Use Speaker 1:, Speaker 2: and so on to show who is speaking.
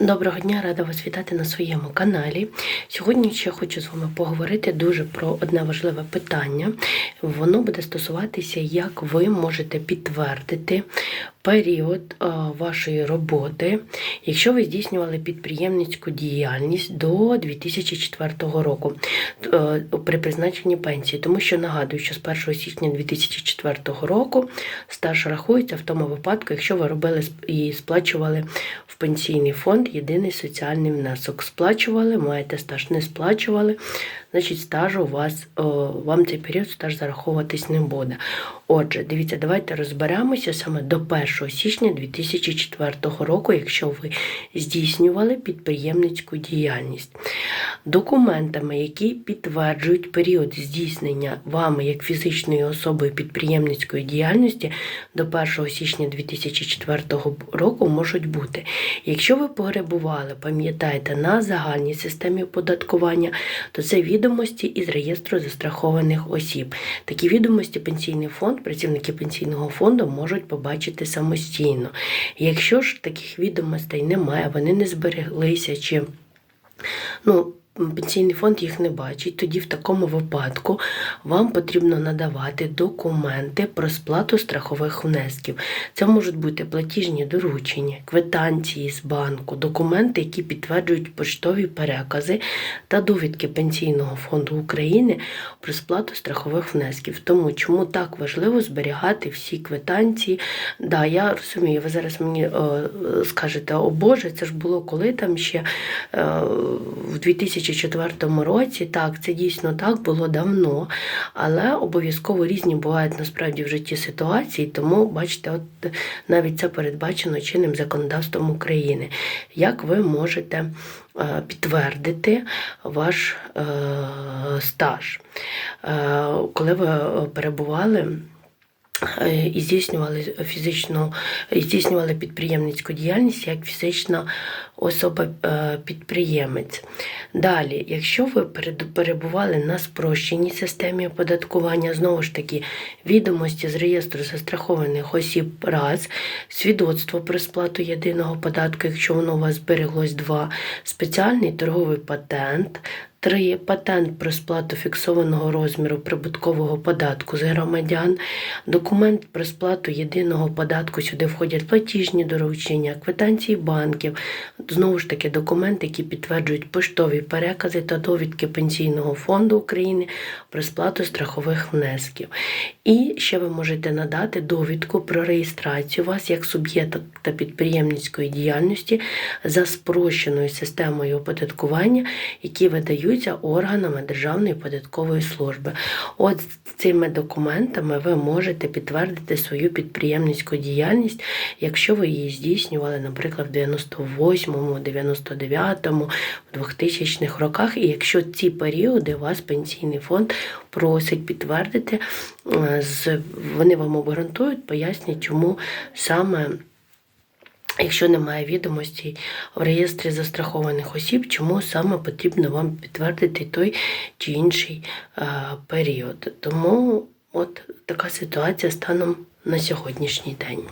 Speaker 1: Доброго дня, рада вас вітати на своєму каналі. Сьогодні ще хочу з вами поговорити дуже про одне важливе питання. Воно буде стосуватися, як ви можете підтвердити період е, вашої роботи, якщо ви здійснювали підприємницьку діяльність до 2004 року е, при призначенні пенсії. Тому що нагадую, що з 1 січня 2004 року стаж рахується в тому випадку, якщо ви робили і сплачували в пенсійний фонд єдиний соціальний внесок. Сплачували, маєте стаж, не сплачували, значить стаж у вас, о, вам цей період стаж зараховуватись не буде. Отже, дивіться, давайте розберемося саме до 1 січня 2004 року, якщо ви здійснювали підприємницьку діяльність. Документами, які підтверджують період здійснення вами як фізичною особою підприємницької діяльності до 1 січня 2004 року можуть бути. Якщо ви перебували, пам'ятаєте, на загальній системі оподаткування, то це відомості із реєстру застрахованих осіб. Такі відомості пенсійний фонд, працівники пенсійного фонду можуть побачити самостійно. Якщо ж таких відомостей немає, вони не збереглися чи ну, пенсійний фонд їх не бачить, тоді в такому випадку вам потрібно надавати документи про сплату страхових внесків. Це можуть бути платіжні доручення, квитанції з банку, документи, які підтверджують поштові перекази та довідки Пенсійного фонду України про сплату страхових внесків. Тому чому так важливо зберігати всі квитанції. Да, я розумію, ви зараз мені е, скажете, о Боже, це ж було коли там ще е, в 2004 році. Так, це дійсно так було давно, але обов'язково різні бувають насправді в житті ситуації, тому бачите, от навіть це передбачено чинним законодавством України. Як ви можете е, підтвердити ваш е, стаж? Е, коли ви перебували і здійснювали фізичну, і здійснювали підприємницьку діяльність як фізична особа-підприємець. Далі, якщо ви перебували на спрощеній системі оподаткування, знову ж таки, відомості з реєстру застрахованих осіб раз, свідоцтво про сплату єдиного податку, якщо воно у вас збереглось два, спеціальний торговий патент, Три патент про сплату фіксованого розміру прибуткового податку з громадян, документ про сплату єдиного податку. Сюди входять платіжні доручення, квитанції банків, знову ж таки документи, які підтверджують поштові перекази та довідки Пенсійного фонду України про сплату страхових внесків. І ще ви можете надати довідку про реєстрацію вас як суб'єкта та підприємницької діяльності за спрощеною системою оподаткування, які видаються органами Державної податкової служби. От з цими документами ви можете підтвердити свою підприємницьку діяльність, якщо ви її здійснювали, наприклад, в 98-му, 99-му, в 2000-х роках, і якщо ці періоди вас пенсійний фонд просить підтвердити, е, вони вам обґрунтують, пояснять, чому саме. Якщо немає відомостей в реєстрі застрахованих осіб, чому саме потрібно вам підтвердити той чи інший е, період. Тому от така ситуація станом на сьогоднішній день.